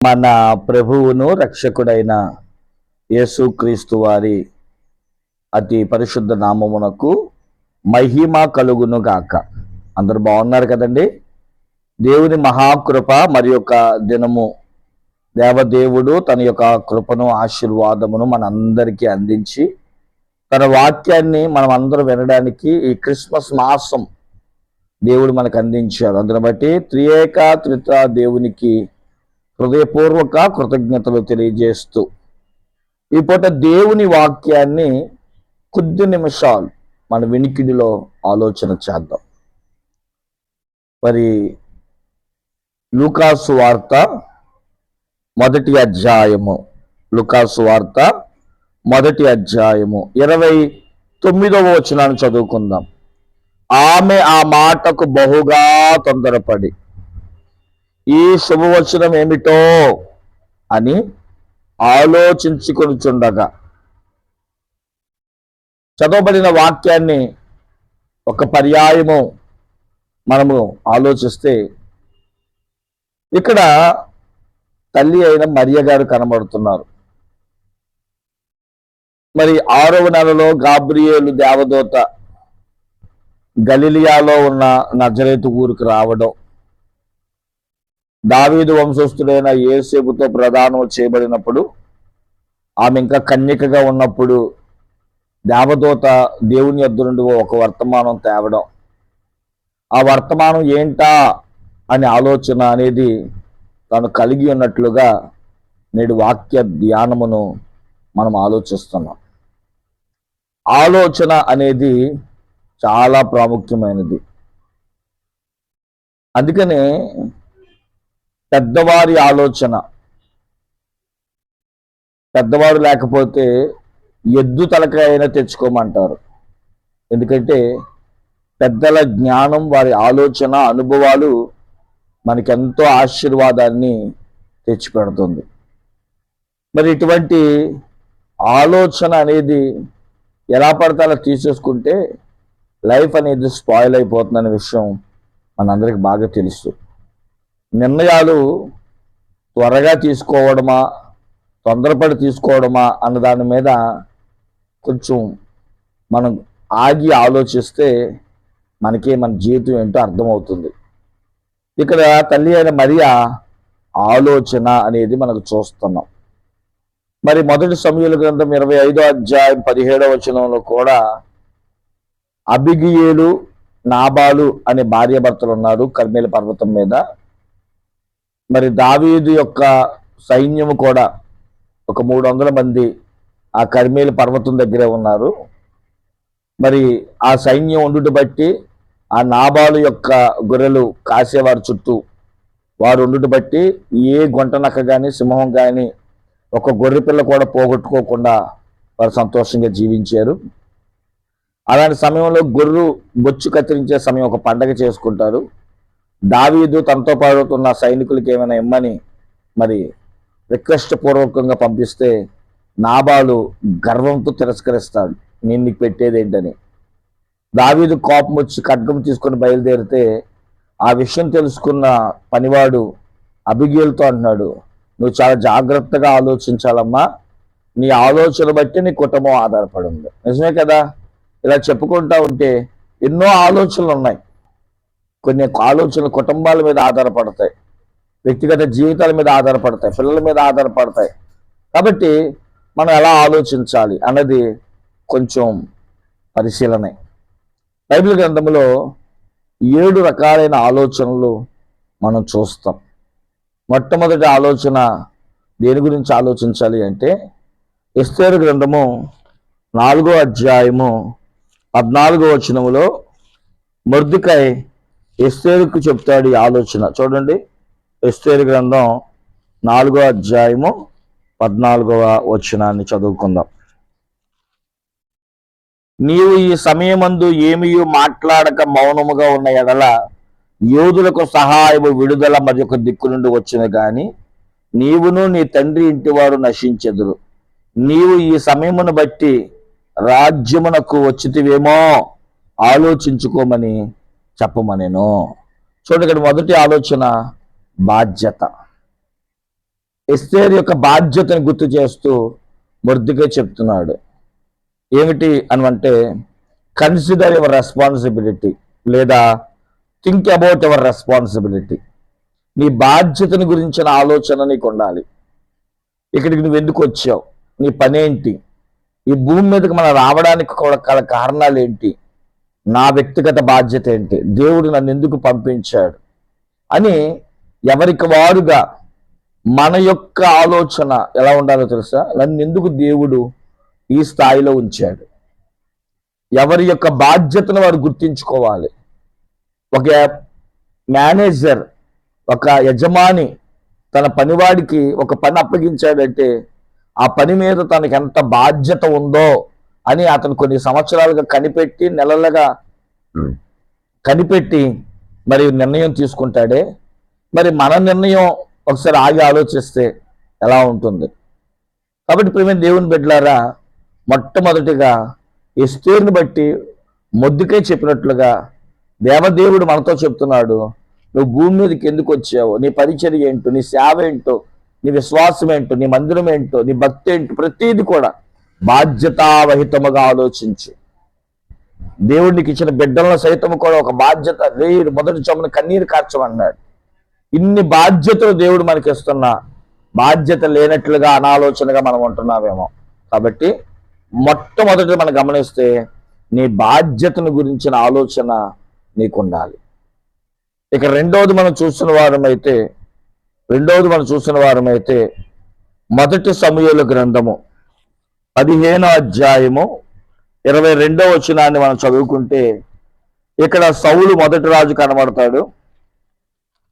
మన ప్రభువును రక్షకుడైన యేసుక్రీస్తు వారి అతి పరిశుద్ధ నామమునకు మహిమ కలుగును గాక. అందరూ బాగున్నారు కదండి? దేవుని మహాకృప మరి యొక్క దినము దేవదేవుడు తన యొక్క కృపను ఆశీర్వాదమును మనందరికీ అందించి తన వాక్యాన్ని మనం అందరూ వినడానికి ఈ క్రిస్మస్ మాసం దేవుడు మనకు అందించారు అందుని బట్టి త్రియేక త్రిత దేవునికి హృదయపూర్వక కృతజ్ఞతలు తెలియజేస్తూ ఈ పూట దేవుని వాక్యాన్ని కొద్ది నిమిషాలు మన వినికిడిలో ఆలోచన చేద్దాం. మరి లూకాసు వార్త మొదటి అధ్యాయము. లుకాసు వార్త మొదటి అధ్యాయము. ఇరవై తొమ్మిదవ వచనాన్ని చదువుకుందాం. ఆమె ఆ మాటకు బహుగా తొందరపడి ఈ శుభవచనం ఏమిటో అని ఆలోచించుకొనిచుండగా. చదవబడిన వాక్యాన్ని ఒక పర్యాయము మనము ఆలోచిస్తే ఇక్కడ తల్లి అయిన మరియ గారు కనబడుతున్నారు. మరి ఆరవ నెలలో గాబ్రియేలు దేవదూత గలిలియాలో ఉన్న నజరేతు ఊరికి రావడం దావీదు వంశస్థుడైన ఏసేపుతో ప్రదానం చేయబడినప్పుడు ఆమె ఇంకా కన్యకగా ఉన్నప్పుడు దేవదూత దేవుని యొద్ద నుండి ఒక వర్తమానం తేవడం. ఆ వర్తమానం ఏంటా అనే ఆలోచన అనేది తను కలిగి ఉన్నట్లుగా నేడు వాక్య ధ్యానమును మనం ఆలోచిస్తున్నాం. ఆలోచన అనేది చాలా ప్రాముఖ్యమైనది. అందుకనే పెద్దవారి ఆలోచన. పెద్దవారు లేకపోతే ఎద్దు తలకాయైనా తెచ్చుకోమంటారు. ఎందుకంటే పెద్దల జ్ఞానం వారి ఆలోచన అనుభవాలు మనకెంతో ఆశీర్వాదాన్ని తెచ్చిపెడుతుంది. మరి ఇటువంటి ఆలోచన అనేది ఎలా పడితే అలా తీసేసుకుంటే లైఫ్ అనేది స్పాయిల్ అయిపోతుందనే విషయం మనందరికి బాగా తెలుస్తుంది నిర్ణయాలు త్వరగా తీసుకోవడమా తొందరపడి తీసుకోవడమా అన్న దాని మీద కొంచెం మనం ఆగి ఆలోచిస్తే మనకి మన జీవితం ఏంటో అర్థమవుతుంది. ఇక్కడ తల్లి అయిన మరియా ఆలోచన అనేది మనకు చూస్తున్నాం. మరి మొదటి సమయాల గ్రంథం ఇరవై ఐదో అధ్యాయం పదిహేడవ వచనంలో కూడా అబిగియేలు నాబాలు అనే భార్యాభర్తలు ఉన్నారు కర్మేల పర్వతం మీద. మరి దావీదు యొక్క సైన్యము కూడా ఒక మూడు వందల మంది ఆ కర్మేల పర్వతం దగ్గరే ఉన్నారు. మరి ఆ సైన్యం ఉండుట బట్టి ఆ నాబాలు యొక్క గొర్రెలు కాసేవారి చుట్టూ వారు ఉండుట బట్టి ఏ గుంటనక్క కానీ సింహం కానీ ఒక గొర్రె పిల్ల కూడా పోగొట్టుకోకుండా వారు సంతోషంగా జీవించారు. అలాంటి సమయంలో గొర్రు బొచ్చు కత్తిరించే సమయం ఒక పండగ చేసుకుంటారు. దావీదు తనతో పాడుతున్న సైనికులకి ఏమైనా ఇమ్మని మరి రిక్వెస్ట్ పూర్వకంగా పంపిస్తే నాబాలు గర్వంతో తిరస్కరిస్తాడు నేను నీకు పెట్టేది ఏంటని దావీదు కోపం వచ్చి ఖడ్గం తీసుకొని బయలుదేరితే ఆ విషయం తెలుసుకున్న పనివాడు అభిగేలతో అంటున్నాడు నువ్వు చాలా జాగ్రత్తగా ఆలోచించాలమ్మా నీ ఆలోచన బట్టి నీ కుటుంబం ఆధారపడి ఉంది. నిజమే కదా? ఇలా చెప్పుకుంటా ఉంటే ఎన్నో ఆలోచనలు ఉన్నాయి. కొన్ని ఆలోచనలు కుటుంబాల మీద ఆధారపడతాయి. వ్యక్తిగత జీవితాల మీద ఆధారపడతాయి. పిల్లల మీద ఆధారపడతాయి. కాబట్టి మనం ఎలా ఆలోచించాలి అన్నది కొంచెం పరిశీలనే. బైబిల్ గ్రంథంలో ఏడు రకాలైన ఆలోచనలు మనం చూస్తాం. మొట్టమొదటి ఆలోచన దేని గురించి ఆలోచించాలి అంటే ఎస్తేరు గ్రంథము నాలుగో అధ్యాయము పద్నాలుగో వచనములో మొర్దికై ఎస్తేరుకు చెప్తాడు ఈ ఆలోచన. చూడండి ఎస్తేరు గ్రంథం నాలుగో అధ్యాయము పద్నాలుగవ వచనాన్ని చదువుకుందాం. నీవు ఈ సమయమందు ఏమీ మాట్లాడక మౌనముగా ఉన్న ఎడల యోధులకు సహాయము విడుదల మరి ఒక దిక్కు నుండి వచ్చిన గాని నీవును నీ తండ్రి ఇంటివారు నశించెదురు. నీవు ఈ సమయమును బట్టి రాజ్యమునకు వచ్చితివేమో? ఆలోచించుకోమని చెప్పమనేను చూడండి ఇక్కడ మొదటి ఆలోచన బాధ్యత. ఎస్తేర్ యొక్క బాధ్యతను గుర్తు చేస్తూ మొద్దుగా చెప్తున్నాడు. ఏమిటి అని అంటే కన్సిడర్ యువర్ రెస్పాన్సిబిలిటీ లేదా థింక్ అబౌట్ యువర్ రెస్పాన్సిబిలిటీ నీ బాధ్యతను గురించిన ఆలోచన నీకు ఉండాలి. ఇక్కడికి నువ్వు ఎందుకు వచ్చావు? నీ పనేంటి? ఈ భూమి మీదకి మనం రావడానికి కూడా గల కారణాలు ఏంటి? నా వ్యక్తిగత బాధ్యత ఏంటి? దేవుడు నన్ను ఎందుకు పంపించాడు? అని ఎవరికి వారుగా మన యొక్క ఆలోచన ఎలా ఉండాలో తెలుసా? నన్ను ఎందుకు దేవుడు ఈ స్థాయిలో ఉంచాడు? ఎవరి యొక్క బాధ్యతను వారు గుర్తించుకోవాలి? ఒక మేనేజర్ ఒక యజమాని తన పనివాడికి ఒక పని అప్పగించాడంటే ఆ పని మీద తనకి ఎంత బాధ్యత ఉందో అని అతను కొన్ని సంవత్సరాలుగా కనిపెట్టి నెలలుగా కనిపెట్టి మరి నిర్ణయం తీసుకుంటాడే. మరి మన నిర్ణయం ఒకసారి ఆగి ఆలోచిస్తే ఎలా ఉంటుంది? కాబట్టి ప్రేమ దేవుని బిడ్డలారా మొట్టమొదటిగా ఎస్తేరుని బట్టి మొద్దుకే చెప్పినట్లుగా దేవదేవుడు మనతో చెప్తున్నాడు నువ్వు భూమి మీదకి ఎందుకు వచ్చావు? నీ పరిచర్య ఏంటో నీ సేవ ఏంటో నీ విశ్వాసం ఏంటో నీ మందిరం ఏంటో నీ భక్తి ఏంటో ప్రతిదీ కూడా బాధ్యతావహితముగా ఆలోచించి. దేవుడికి ఇచ్చిన బిడ్డలను సైతం కూడా ఒక బాధ్యత వేరు మొదటి చొమ్మన కన్నీరు కార్చమన్నాడు. ఇన్ని బాధ్యతలు దేవుడు మనకి ఇస్తున్నా బాధ్యత లేనట్లుగా అనాలోచనగా మనం ఉంటున్నామేమో కాబట్టి మొట్టమొదటి మనం గమనిస్తే నీ బాధ్యతను గురించిన ఆలోచన నీకు ఉండాలి ఇక రెండవది మనం చూసిన వారమైతే రెండవది మనం చూసిన వారమైతే మొదటి సమయంలో గ్రంథము. పదిహేనో అధ్యాయము ఇరవై రెండో వచనాన్ని మనం చదువుకుంటే ఇక్కడ సౌలు మొదటి రాజు కనబడతాడు.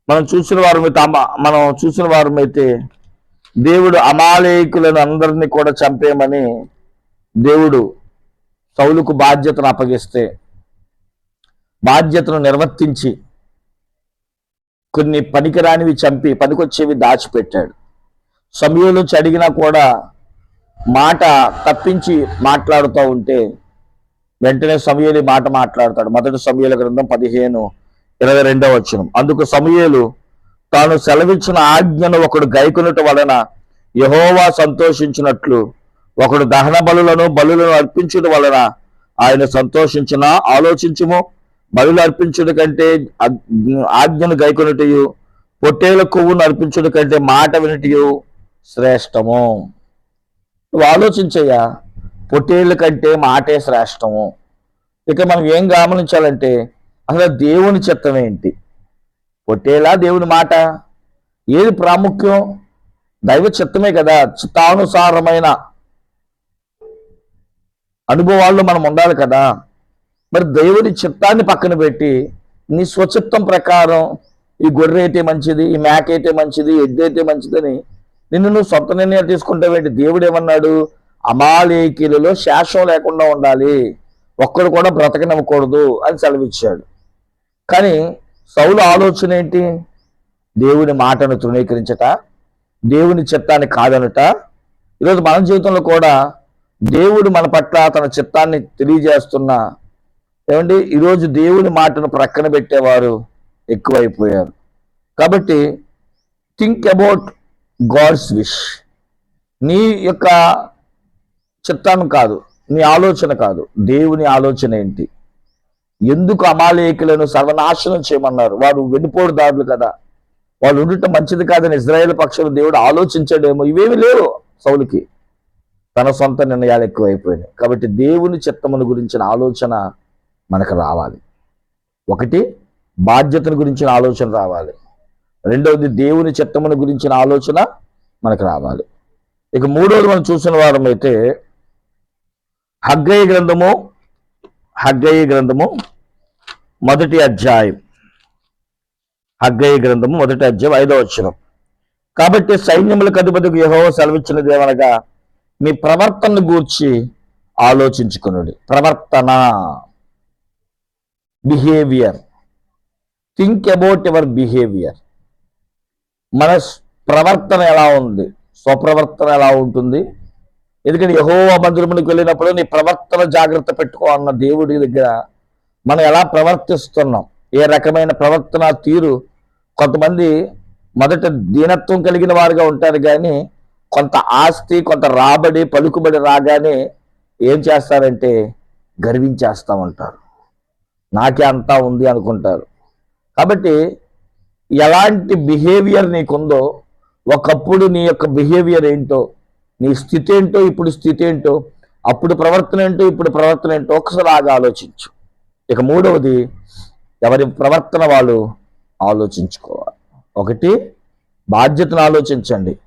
మనం చూసిన వారు అమ- మనం చూసిన వారమైతే దేవుడు అమాలేకులను అందరినీ కూడా చంపేయమని దేవుడు సౌలుకు బాధ్యతను అప్పగిస్తే బాధ్యతను నిర్వర్తించి కొన్ని పనికిరానివి చంపి పనికొచ్చేవి దాచిపెట్టాడు. సమయంలో చడిగినా అడిగినా కూడా మాట తప్పించి మాట్లాడుతూ ఉంటే వెంటనే సమయలు మాట మాట్లాడతాడు. మొదటి సమయల గ్రంథం పదిహేను ఇరవై రెండవ వచనం. అందుకు సమయలు తాను సెలవిచ్చిన ఆజ్ఞను ఒకడు గైకొనుట వలన యహోవా సంతోషించినట్లు ఒకడు దహన బలులను బలులను అర్పించుట వలన ఆయన సంతోషించిన ఆలోచించుము. బలులు అర్పించుట కంటే ఆజ్ఞను గైకొనుటయు పొట్టేల కొవ్వును అర్పించుట కంటే మాట వినటయు శ్రేష్టము. నువ్వు ఆలోచించయ్యా. పొట్టేళ్ళ కంటే మాటే శ్రేష్టము. ఇక మనం ఏం గమనించాలంటే అసలు దేవుని చిత్తం ఏంటి? పొట్టేలా దేవుని మాట? ఏది ప్రాముఖ్యం? దైవ చిత్తమే కదా చిత్తానుసారమైన అనుభవాల్లో మనం ఉండాలి కదా. మరి దేవుని చిత్తాన్ని పక్కన పెట్టి నీ స్వచిత్తం ప్రకారం ఈ గొర్రె అయితే మంచిది ఈ మేక అయితే మంచిది ఎద్దు అయితే మంచిదని నిన్ను నువ్వు సొంత నిర్ణయం తీసుకుంటావేంటి దేవుడు ఏమన్నాడు? అమాలేకీలలో శాశ్వం లేకుండా ఉండాలి. ఒక్కడు కూడా బ్రతకనివ్వకూడదు అని సెలవిచ్చాడు. కానీ సౌలు ఆలోచన ఏంటి? దేవుని మాటను తృణీకరించట దేవుని చిత్తాన్ని కాదనుట. ఈరోజు మన జీవితంలో కూడా దేవుడు మన పట్ల తన చిత్తాన్ని తెలియజేస్తున్న ఏమండి? ఈరోజు దేవుని మాటను ప్రక్కన పెట్టేవారు ఎక్కువైపోయారు. కాబట్టి థింక్ అబౌట్ గాడ్స్ విష్. నీ యొక్క చిత్తాన్ని కాదు నీ ఆలోచన కాదు. దేవుని ఆలోచన ఏంటి? ఎందుకు అమాలేకులను సర్వనాశనం చేయమన్నారు? వారు వెనుపోడుదారులు కదా. వాళ్ళు ఉండటం మంచిది కాదని ఇజ్రాయేల్ పక్షులు దేవుడు ఆలోచించడేమో. ఇవేమి లేవు సౌలుకి. తన సొంత నిర్ణయాలు ఎక్కువైపోయినాయి. కాబట్టి దేవుని చిత్తమును గురించిన ఆలోచన మనకు రావాలి. ఒకటి బాధ్యతను గురించిన ఆలోచన రావాలి. రెండవది దేవుని చిత్తమును గురించిన ఆలోచన మనకు రావాలి. ఇక మూడవది మనం చూసిన వారం అయితే హగ్గయ్య గ్రంథము హగ్గయ్య గ్రంథము మొదటి అధ్యాయం. హగ్గయ్య గ్రంథము మొదటి అధ్యాయం ఐదవ వచ్చిన కాబట్టి సైన్యములకు అధిపతికి యహో సెలవిచ్చినది ఏమనగా మీ ప్రవర్తనను గూర్చి ఆలోచించుకునుడి. ప్రవర్తన behaviour think about your behaviour మన స్- ప్రవర్తన ఎలా ఉంది? స్వప్రవర్తన ఎలా ఉంటుంది? ఎందుకంటే యహో మందిరమునికి వెళ్ళినప్పుడు నీ ప్రవర్తన జాగ్రత్త పెట్టుకో అన్న దేవుడి దగ్గర మనం ఎలా ప్రవర్తిస్తున్నాం? ఏ రకమైన ప్రవర్తన తీరు? కొంతమంది మొదట దీనత్వం కలిగిన వారుగా ఉంటారు కానీ కొంత ఆస్తి కొంత రాబడి పలుకుబడి రాగానే ఏం చేస్తారంటే గర్వించేస్తూ ఉంటారు. నాకే అంతా ఉంది అనుకుంటారు. కాబట్టి ఎలాంటి బిహేవియర్ నీకుందో ఒకప్పుడు నీ యొక్క బిహేవియర్ ఏంటో నీ స్థితి ఏంటో ఇప్పుడు స్థితి ఏంటో అప్పుడు ప్రవర్తన ఏంటో ఇప్పుడు ప్రవర్తన ఏంటో ఒకసారి ఆగా ఆలోచించు. ఇక మూడవది ఎవరి ప్రవర్తన వాళ్ళు ఆలోచించుకోవాలి. ఒకటి బాధ్యతను ఆలోచించండి.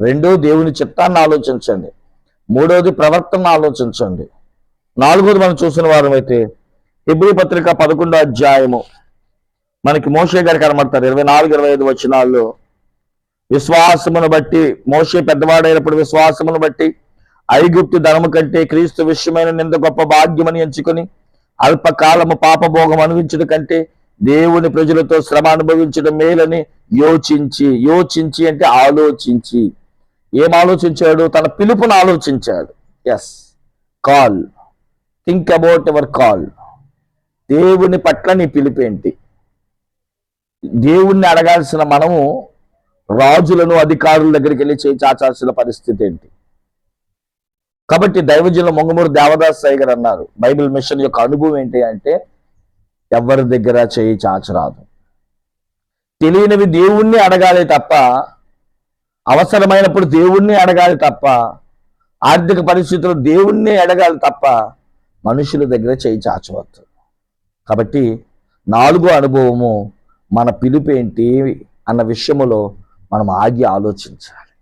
రెండో దేవుని చిత్తాన్ని ఆలోచించండి. మూడవది ప్రవర్తన ఆలోచించండి. నాలుగోది మనం చూసిన వారం అయితే హిబ్రి పత్రిక పదకొండో అధ్యాయము మనకి మోషే గారు కనబడతారు. ఇరవై నాలుగు ఇరవై ఐదు వచ్చినాల్లో విశ్వాసమును బట్టి మోషే పెద్దవాడైనప్పుడు విశ్వాసమును బట్టి ఐగుప్తు ధనము కంటే క్రీస్తు విషయమైన నింద గొప్ప భాగ్యమని ఎంచుకొని అల్పకాలము పాపభోగం అనుభవించడం కంటే దేవుని ప్రజలతో శ్రమ అనుభవించడం మేలని యోచించి యోచించి అంటే ఆలోచించి. ఏం ఆలోచించాడు? తన పిలుపును ఆలోచించాడు. Yes call think about our call దేవుని పట్ల నీ పిలుపేంటి దేవుణ్ణి అడగాల్సిన మనము రాజులను అధికారుల దగ్గరికి వెళ్ళి చేయి చాచాల్సిన పరిస్థితి ఏంటి? కాబట్టి దైవజనుల మొంగమూరు దేవదాస్ సాయి గారు అన్నారు బైబిల్ మిషన్ యొక్క అనుభవం ఏంటి అంటే ఎవరి దగ్గర చేయి చాచరాదు తెలియనివి దేవుణ్ణి అడగాలి తప్ప అవసరమైనప్పుడు దేవుణ్ణి అడగాలి తప్ప ఆర్థిక పరిస్థితుల్లో దేవుణ్ణి అడగాలి తప్ప మనుషుల దగ్గర చేయి చాచవద్దు కాబట్టి నాలుగో అనుభవము మన పిలుపేంటి అన్న విషయములో మనం ఆగి ఆలోచించాలి.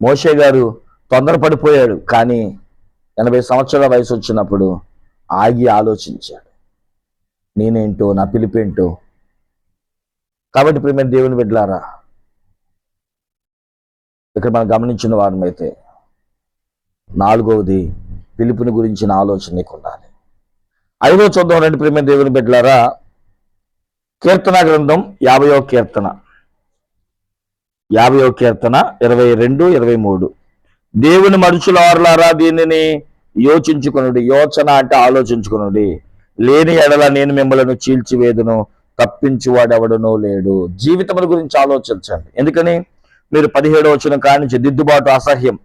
మోషే గారు తొందరపడిపోయాడు కానీ ఎనభై సంవత్సరాల వయసు వచ్చినప్పుడు ఆగి ఆలోచించాడు. నేనేంటో నా పిలిపేంటో కాబట్టి ప్రేమ దేవుని బిడ్డలారా ఇక్కడ మనం గమనించిన వారమైతే నాలుగవది పిలుపుని గురించిన ఆలోచన నీకు ఉండాలి ఐదో చూద్దాం రెండు ప్రేమ దేవుని బిడ్డలారా కీర్తన గ్రంథం యాభయో కీర్తన. యాభయో కీర్తన ఇరవై రెండు ఇరవై మూడు. దేవుని మనుషులారులారా దీనిని యోచించుకునుడి. యోచన అంటే ఆలోచించుకునుడి. లేని ఎడల నేను మిమ్మల్ని చీల్చివేదును తప్పించువాడెవడనో లేడు. జీవితముల గురించి ఆలోచించండి. ఎందుకని? మీరు పదిహేడు వచ్చిన కానించి దిద్దుబాటు అసహ్యం.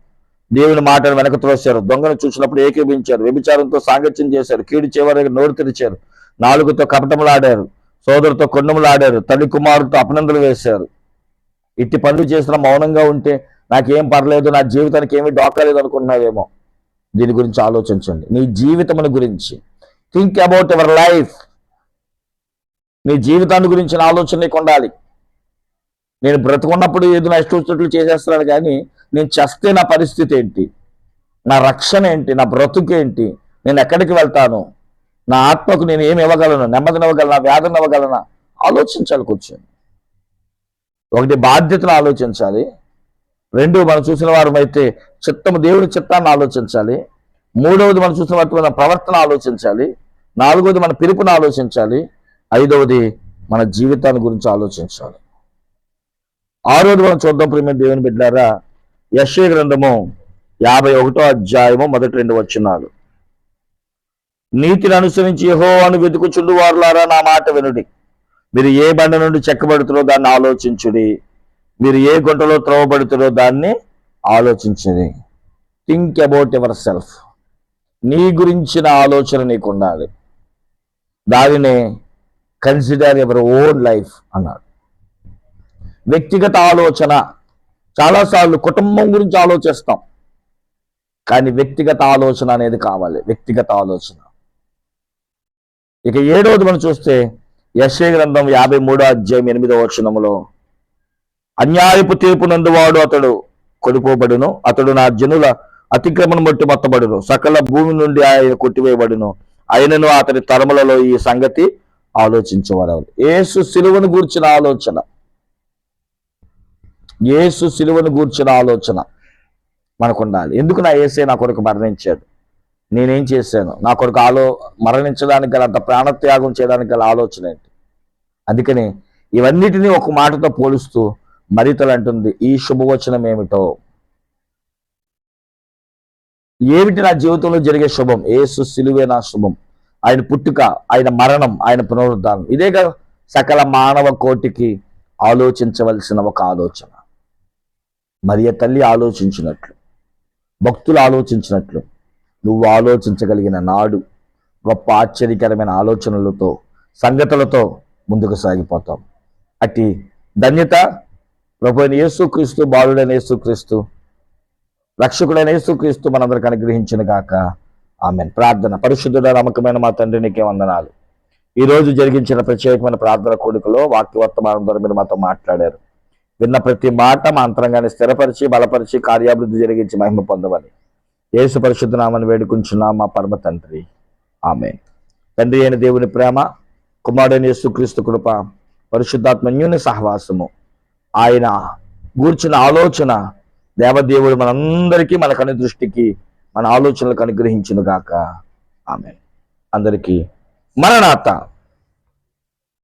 దేవుని మాటను వెనక త్రోశారు. దొంగను చూసినప్పుడు ఏకీభించారు. వ్యభిచారంతో సాంగత్యం చేశారు. కీడు చివరికి నోరు తెరిచారు. నాలుగుతో కపటములాడారు. సోదరుతో కొండములాడారు తల్లి కుమారుడితో అపనందలు వేశారు. ఇట్టి పనులు చేసిన మౌనంగా ఉంటే నాకేం పర్లేదు నా జీవితానికి ఏమీ డోకలేదు అనుకున్నావేమో దీని గురించి ఆలోచించండి. నీ జీవితముని గురించి. థింక్ అబౌట్ యువర్ లైఫ్ నీ జీవితాన్ని గురించిన ఆలోచన నీకు ఉండాలి. నేను బ్రతుకున్నప్పుడు ఏదో నా ఇష్టం వచ్చినట్లు చేసేస్తున్నాను కానీ నేను చస్తే నా పరిస్థితి ఏంటి? నా రక్షణ ఏంటి? నా బ్రతుకేంటి నేను ఎక్కడికి వెళ్తాను? నా ఆత్మకు నేను ఏమి ఇవ్వగలను? నెమ్మదినివ్వగలనా వేదన ఇవ్వగలనా? ఆలోచించాలి కూర్చొని ఒకటి బాధ్యతను ఆలోచించాలి. రెండు మనం చూసిన వారమైతే చిత్తము దేవుని చిత్తాన్ని ఆలోచించాలి. మూడవది మనం చూసిన వాటి మన ప్రవర్తన ఆలోచించాలి. నాలుగవది మన పిలుపును ఆలోచించాలి. ఐదవది మన జీవితాన్ని గురించి ఆలోచించాలి. ఆరోది మనం చూద్దాం ప్రేమ దేవుని బిడ్డారా. యశ్వ గ్రంథము యాభై ఒకటో అధ్యాయము మొదటి రెండు వచనాలు. నీతిని అనుసరించి యహో అని వెతుకుచుండు వారులారా నా మాట వినుడి. మీరు ఏ బండ నుండి చెక్కబడుతురో దాన్ని ఆలోచించుడి. మీరు ఏ గుంటలో త్రోవబడుతురో దాన్ని ఆలోచించుడి. థింక్ అబౌట్ యువర్ సెల్ఫ్ నీ గురించిన ఆలోచన నీకు ఉండాలి దానినే కన్సిడర్ ఎవర్ ఓన్ లైఫ్ అన్నాడు. వ్యక్తిగత ఆలోచన. చాలాసార్లు కుటుంబం గురించి ఆలోచిస్తాం. కానీ వ్యక్తిగత ఆలోచన అనేది కావాలి. వ్యక్తిగత ఆలోచన. ఇక ఏడవది మనం చూస్తే యశ్వ గ్రంథం యాభై మూడో అధ్యాయం ఎనిమిదో వచనములో అన్యాయపు తీర్పు నందువాడు అతడు కొడిపోబడును అతడు నా జనుల అతిక్రమణ బట్టి మొత్తబడును సకల భూమి నుండి ఆయన కొట్టివేయబడును ఆయనను అతని తరములలో ఈ సంగతి ఆలోచించేవారు ఏసు సిలువను గూర్చిన ఆలోచన. ఏసు సిలువను గూర్చిన ఆలోచన మనకు ఉండాలి ఎందుకు నా ఏసే నా కొరకు మరణించాడు? నేనేం చేశాను? నా కొరకు ఆలో మరణించడానికి గల అంత ప్రాణత్యాగం చేయడానికి గల ఆలోచన ఏంటి? అందుకని ఇవన్నిటినీ ఒక మాటతో పోలుస్తూ మరితలు అంటుంది ఈ శుభవచనం ఏమిటో? ఏమిటి నా జీవితంలో జరిగే శుభం? ఏసు సిలువే నా శుభం. ఆయన పుట్టుక ఆయన మరణం ఆయన పునరుద్ధానం. ఇదే కదా సకల మానవ కోటికి ఆలోచించవలసిన ఒక ఆలోచన. మరియ తల్లి ఆలోచించినట్లు భక్తులు ఆలోచించినట్లు. నువ్వు ఆలోచించగలిగిన నాడు గొప్ప ఆశ్చర్యకరమైన ఆలోచనలతో సంగతులతో ముందుకు సాగిపోతాం. అట్టి ధన్యత ప్రభుని యేసుక్రీస్తు బాలుడైన యేసుక్రీస్తు రక్షకుడైన యేసుక్రీస్తు మనందరికి అనుగ్రహించిన గాక. ఆమె ప్రార్థన. పరిశుద్ధుడ నమ్మకమైన మా తండ్రి నీకే వందనాలు. ఈరోజు జరిగించిన ప్రత్యేకమైన ప్రార్థన కోడికలో వాక్య వర్తమానం ద్వారా మీరు మాతో మాట్లాడారు. విన్న ప్రతి మాట మా అంతరంగాన్ని స్థిరపరిచి బలపరిచి కార్యాభివృద్ధి జరిగించి మహిమ పొందవని యేసు పరిశుద్ధనామని వేడుకుంటున్నాం మా పరమ తండ్రి. ఆమె తండ్రి అయిన దేవుని ప్రేమ కుమారుడైన యేసుక్రీస్తు కృప పరిశుద్ధాత్మన్యుని సహవాసము ఆయన గూర్చిన ఆలోచన దేవదేవుడు మనందరికీ మన కను దృష్టికి మన ఆలోచనలకు అనుగ్రహించును గాక ఆమె అందరికీ మరణాత